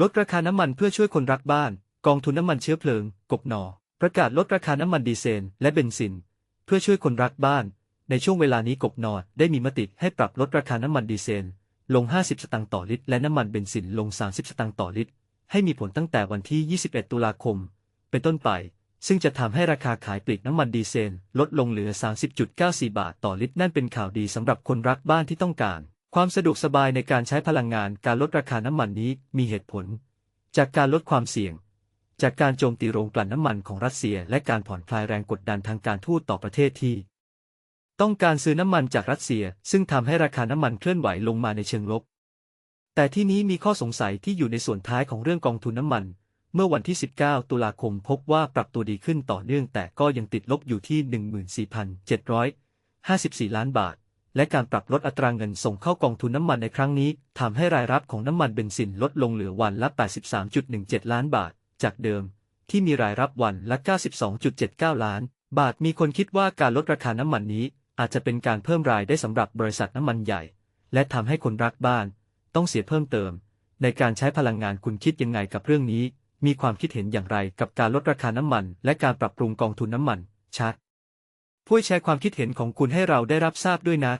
ลดราคาน้ำมันเพื่อช่วยคนรักบ้าน กองทุนน้ำมันเชื้อเพลิง กบนอ ประกาศลดราคาน้ำมันดีเซลและเบนซิน เพื่อช่วยคนรักบ้าน ในช่วงเวลานี้กบนอได้มีมติให้ปรับลดราคาน้ำมันดีเซลลง 50 สตางค์ต่อลิตร และน้ำมันเบนซินลง 30 สตางค์ต่อลิตร ให้มีผลตั้งแต่วันที่ 21 ตุลาคม เป็นต้นไป ซึ่งจะทำให้ราคาขายปลีกน้ำมันดีเซลลดลงเหลือ 30.94 บาทต่อลิตร นั่นเป็นข่าวดีสำหรับคนรักบ้านที่ต้องการ ความสะดวกสบายในการใช้พลังงานการลดราคาน้ำมันนี้มีเหตุผล จากการลดความเสี่ยง จากการโจมตีโรงกลั่นน้ำมันของรัสเซีย และการผ่อนคลายแรงกดดันทางการทูตต่อประเทศที่ ต้องการซื้อน้ำมันจากรัสเซีย ซึ่งทำให้ราคาน้ำมันเคลื่อนไหวลงมาในเชิงลบ แต่ที่นี้มีข้อสงสัยที่อยู่ในส่วนท้ายของเรื่องกองทุนน้ำมัน เมื่อวันที่ 19 ตุลาคมพบว่าปรับตัวดีขึ้นต่อเนื่องแต่ก็ยังติดลบอยู่ที่ 14,754 ล้านบาท และการปรับลดอัตราเงินส่งเข้ากองทุนน้ำมันในครั้งนี้ทำให้รายรับของน้ำมันเบนซินลดลงเหลือวันละ 83.17 ล้านบาท จากเดิม ที่มีรายรับวันละ 92.79 ล้าน บาทมีคนคิดว่าการลดราคาน้ำมันนี้ อาจจะเป็นการเพิ่มรายได้สำหรับบริษัทน้ำมันใหญ่ และทำให้คนรักบ้าน ต้องเสียเพิ่มเติม ในการใช้พลังงานคุณคิดยังไงกับเรื่องนี้ มีความคิดเห็นอย่างไรกับการลดราคาน้ำมัน และการปรับปรุงกองทุนน้ำมันชัด ช่วยแชร์ความคิดเห็นของคุณให้เราได้รับทราบด้วยนะ